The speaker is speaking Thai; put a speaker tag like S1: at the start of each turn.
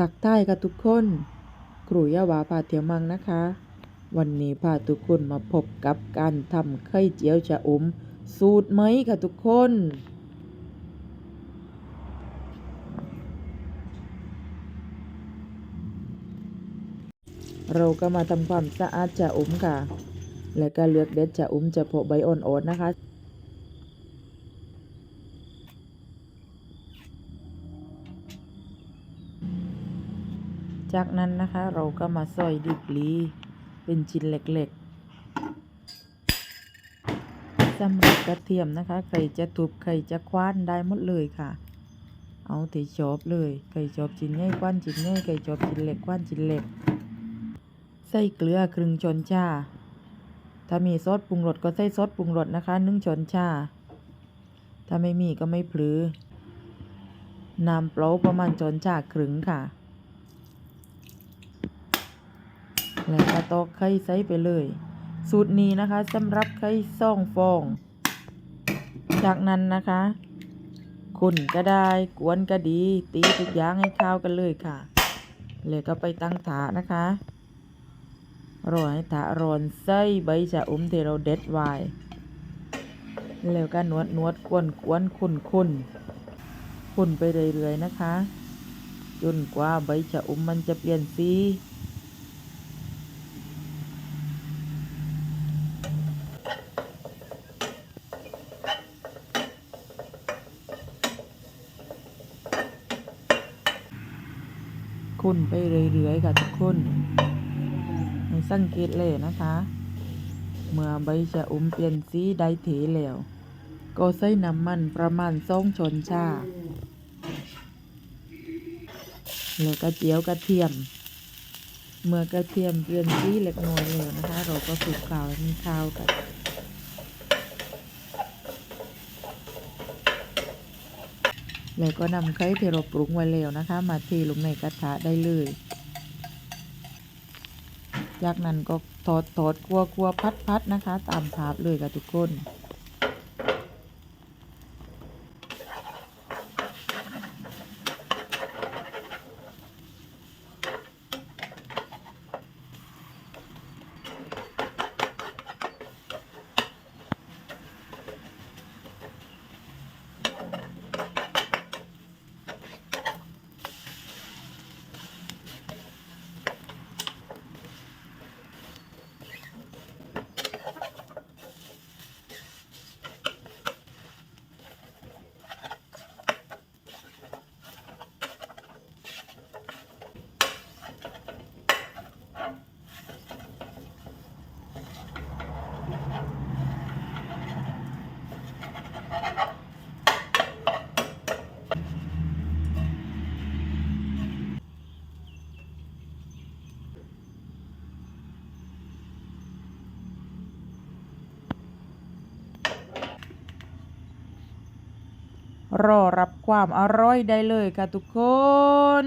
S1: ตักใต้กับทุกคนครูยาวาพาเที่ยวมังนะคะ วันนี้พาทุกคนมาพบกับการทำไข่เจียวชะอม สูตรไหมค่ะทุกคน เราก็มาทำความสะอาดชะอมค่ะ แล้วก็เลือกเด็ดชะอมเฉพาะใบอ่อนๆนะคะ จากนั้นนะคะ เราก็มาซอยดิบลีเป็นชิ้นเล็กๆสำหรับกระเทียมนะคะ ใครจะทุบใครจะคว้านได้หมดเลยค่ะ เอาที่ชอบเลย ใครชอบชิ้นใหญ่คว้านชิ้นใหญ่ใครชอบชิ้นเล็กคว้านชิ้นเล็ก ใส่เกลือครึ่งช้อนชา ถ้ามีซอสปรุงรสก็ใส่ซอสปรุงรสนะคะหนึ่งช้อนชา ถ้าไม่มีก็ไม่พลือน้ำเปล่าประมาณช้อนชาครึ่งค่ะ แล้วก็ตอกไข่ใส่ไปเลย สูตรนี้นะคะสำหรับไข่ซ่องฟอง จากนั้นนะคะคนก็ได้กวนก็ดี ตีทุกอย่างให้เข้ากันเลยค่ะแล้วก็ไปตั้งถานะคะรอให้ถาร้อนใส่ใบชะอมที่เราเด็ดไว้แล้วก็นวดนวดกวนกวนคุนคุนคุนไปเรื่อยๆนะคะ จนกว่าใบชะอมมันจะเปลี่ยนสี คุณไปเรื่อยๆค่ะทุกคนให้สังเกตเลยนะคะ เมื่อใบชะอมเปลี่ยนสีได้เถแล้ว ก็ใส่น้ำมันประมาณสองช้อนชาแล้วก็เจียวกระเทียม เมื่อกระเทียมเปลี่ยนสีเล็กน้อยแล้วนะคะ เราก็คลุกเคล้าให้มันข้าวกัน แล้วก็นำไข่ที่เราปรุงไว้แล้วนะคะ มาเทลงในกระทะได้เลย จากนั้นก็ทอดทอดคั่วคั่วพัดพัดนะคะ ตามภาพเลยค่ะทุกคน รอรับความอร่อยได้เลยค่ะทุกคน